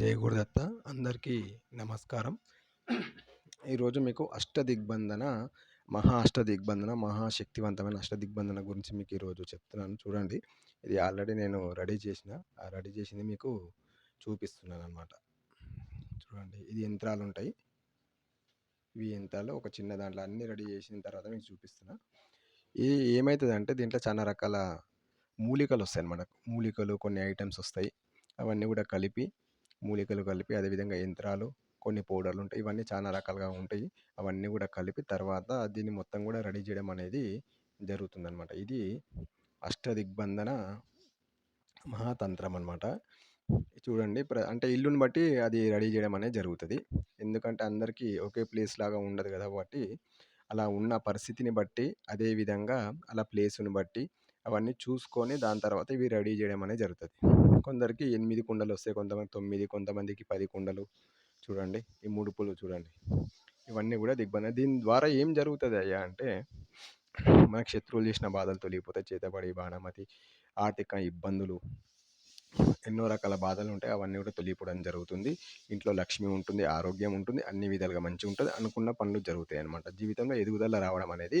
జై గురుదత్త అందరికీ నమస్కారం. ఈరోజు మీకు అష్టదిగ్బంధన మహా అష్టదిగ్బంధన మహాశక్తివంతమైన అష్టదిగ్బంధన గురించి మీకు ఈరోజు చెప్తున్నాను. చూడండి ఇది ఆల్రెడీ నేను రెడీ చేసిన ఆ రెడీ చేసింది మీకు చూపిస్తున్నాను అనమాట చూడండి ఇది యంత్రాలు ఉంటాయి ఇవి యంత్రాలు ఒక చిన్న దాంట్లో అన్ని రెడీ చేసిన తర్వాత మీకు చూపిస్తున్నా. ఇది ఏమవుతుంది అంటే దీంట్లో చాలా రకాల మూలికలు వస్తాయి అన్నమాట. మూలికలు కొన్ని ఐటమ్స్ వస్తాయి. అవన్నీ కూడా కలిపి మూలికలు కలిపి అదేవిధంగా యంత్రాలు కొన్ని పౌడర్లు ఉంటాయి. ఇవన్నీ చాలా రకాలుగా ఉంటాయి. అవన్నీ కూడా కలిపి తర్వాత దీన్ని మొత్తం కూడా రెడీ చేయడం అనేది జరుగుతుందన్నమాట. ఇది అష్టదిగ్బంధన మహాతంత్రం అనమాట చూడండి ప్ర అంటే ఇల్లుని బట్టి అది రెడీ చేయడం అనేది జరుగుతుంది. ఎందుకంటే అందరికీ ఒకే ప్లేస్ లాగా ఉండదు కదా కాబట్టి అలా ఉన్న పరిస్థితిని బట్టి అదే విధంగా అలా ప్లేస్ని బట్టి అవన్నీ చూసుకొని దాని తర్వాత ఇవి రెడీ చేయడం అనేది జరుగుతుంది. కొందరికి ఎనిమిది కుండలు వస్తాయి. కొంతమంది తొమ్మిది కొంతమందికి పది కుండలు. చూడండి. ఈ ముడుపులు చూడండి. ఇవన్నీ కూడా దిగ్బంధన దీని ద్వారా ఏం జరుగుతుంది అయ్యా అంటే మనకు శత్రువులు చేసిన బాధలు తొలగిపోతాయి. చేతబడి బాణమతి ఆర్థిక ఇబ్బందులు ఎన్నో రకాల బాధలు ఉంటాయి అవన్నీ కూడా తొలిపోవడం జరుగుతుంది. ఇంట్లో లక్ష్మి ఉంటుంది ఆరోగ్యం ఉంటుంది అన్ని విధాలుగా మంచిగా ఉంటుంది. అనుకున్న పనులు జరుగుతాయి అనమాట జీవితంలో ఎదుగుదల రావడం అనేది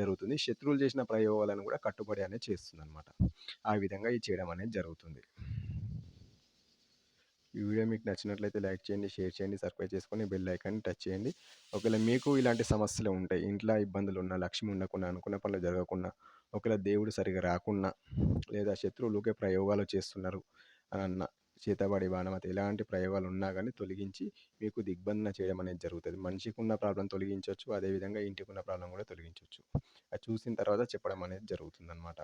జరుగుతుంది. శత్రువులు చేసిన ప్రయోగాలను కూడా కట్టుబడి అనేది చేస్తుంది అనమాట ఆ విధంగా ఇది చేయడం అనేది జరుగుతుంది. ఈ వీడియో మీకు నచ్చినట్లయితే లైక్ చేయండి షేర్ చేయండి సబ్స్క్రైబ్ చేసుకొని బెల్ ఐకాన్ని టచ్ చేయండి. ఒకవేళ మీకు ఇలాంటి సమస్యలు ఉంటాయి ఇంట్లో ఇబ్బందులు ఉన్న లక్ష్మి ఉండకుండా అనుకున్న పనులు జరగకుండా ఒకవేళ దేవుడు సరిగా రాకుండా లేదా శత్రువులు ఒకే ప్రయోగాలు చేస్తున్నారు అని అన్న చేతబడి బాణమతి ఎలాంటి ప్రయోగాలు ఉన్నా కానీ తొలగించి మీకు దిగ్బంధన చేయడం అనేది జరుగుతుంది. మనిషికి ఉన్న ప్రాబ్లం తొలగించవచ్చు అదేవిధంగా ఇంటికి ఉన్న ప్రాబ్లం కూడా తొలగించవచ్చు అది చూసిన తర్వాత చెప్పడం అనేది జరుగుతుంది అనమాట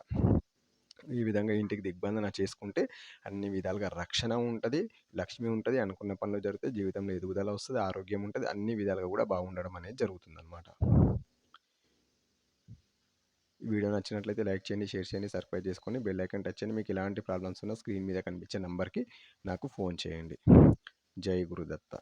ఈ విధంగా ఇంటికి దిగ్బంధన చేసుకుంటే అన్ని విధాలుగా రక్షణ ఉంటుంది లక్ష్మి ఉంటుంది అనుకున్న పనులు జరుగుతాయి జీవితంలో ఎదుగుదల వస్తుంది ఆరోగ్యం ఉంటుంది అన్ని విధాలుగా కూడా బాగుండడం అనేది జరుగుతుంది అనమాట వీడియో నచ్చినట్లయితే లైక్ చేయండి షేర్ చేయండి సబ్స్క్రైబ్ చేసుకొని బెల్ ఐకన్ టచ్ చేయండి. మీకు ఎలాంటి ప్రాబ్లమ్స్ ఉన్నా స్క్రీన్ మీద కనిపించే నెంబర్కి నాకు ఫోన్ చేయండి. జై గురుదత్త.